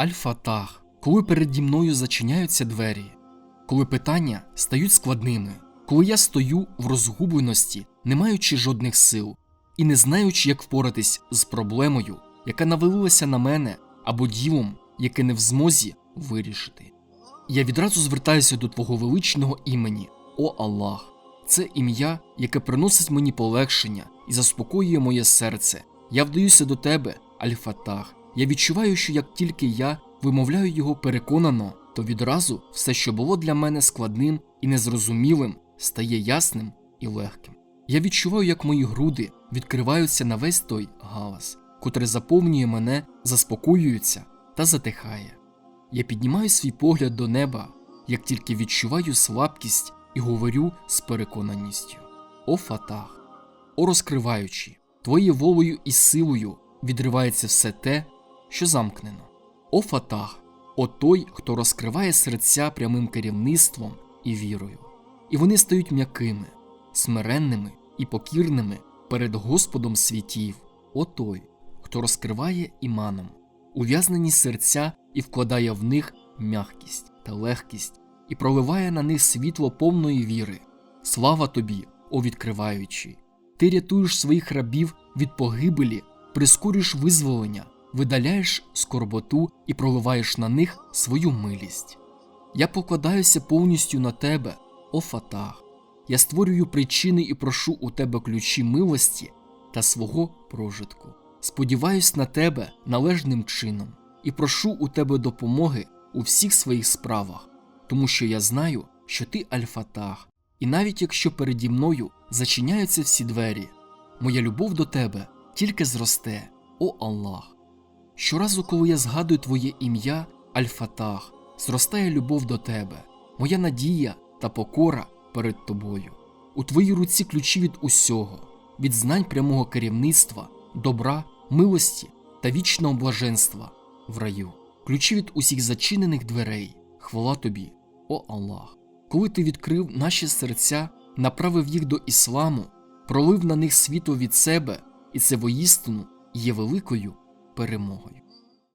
Аль-Фатах, коли переді мною зачиняються двері, коли питання стають складними, коли я стою в розгубленості, не маючи жодних сил і не знаючи, як впоратись з проблемою, яка навалилася на мене, або ділом, яке не в змозі вирішити. Я відразу звертаюся до Твого величного імені, о Аллах. Це ім'я, яке приносить мені полегшення і заспокоює моє серце. Я вдаюся до тебе, Аль-Фатах. Я відчуваю, що як тільки я вимовляю його переконано, то відразу все, що було для мене складним і незрозумілим, стає ясним і легким. Я відчуваю, як мої груди відкриваються на весь той галас, котрий заповнює мене, заспокоюється та затихає. Я піднімаю свій погляд до неба, як тільки відчуваю слабкість і говорю з переконаністю: О Фатах, о розкриваючи, твоєю волею і силою відривається все те, що замкнено. О Фатах, о той, хто розкриває серця прямим керівництвом і вірою. І вони стають м'якими, смиренними і покірними перед Господом світів, о той, хто розкриває іманом, ув'язнені серця і вкладає в них м'якість та легкість, і проливає на них світло повної віри. Слава тобі, о відкриваючий! Ти рятуєш своїх рабів від погибелі, прискорюєш визволення, видаляєш скорботу і проливаєш на них свою милість. Я покладаюся повністю на тебе, о Фатах. Я створюю причини і прошу у тебе ключі милості та свого прожитку. Сподіваюсь на тебе належним чином і прошу у тебе допомоги у всіх своїх справах, тому що я знаю, що ти Аль-Фатах, і навіть якщо переді мною зачиняються всі двері, моя любов до тебе тільки зросте, о Аллах. Щоразу, коли я згадую твоє ім'я, Аль-Фатах, зростає любов до тебе, моя надія та покора перед тобою. У твоїй руці ключі від усього, від знань прямого керівництва, добра, милості та вічного блаженства в раю, ключі від усіх зачинених дверей. Хвала тобі, о Аллах. Коли ти відкрив наші серця, направив їх до ісламу, пролив на них світло від себе, і це воістину є великою перемогою.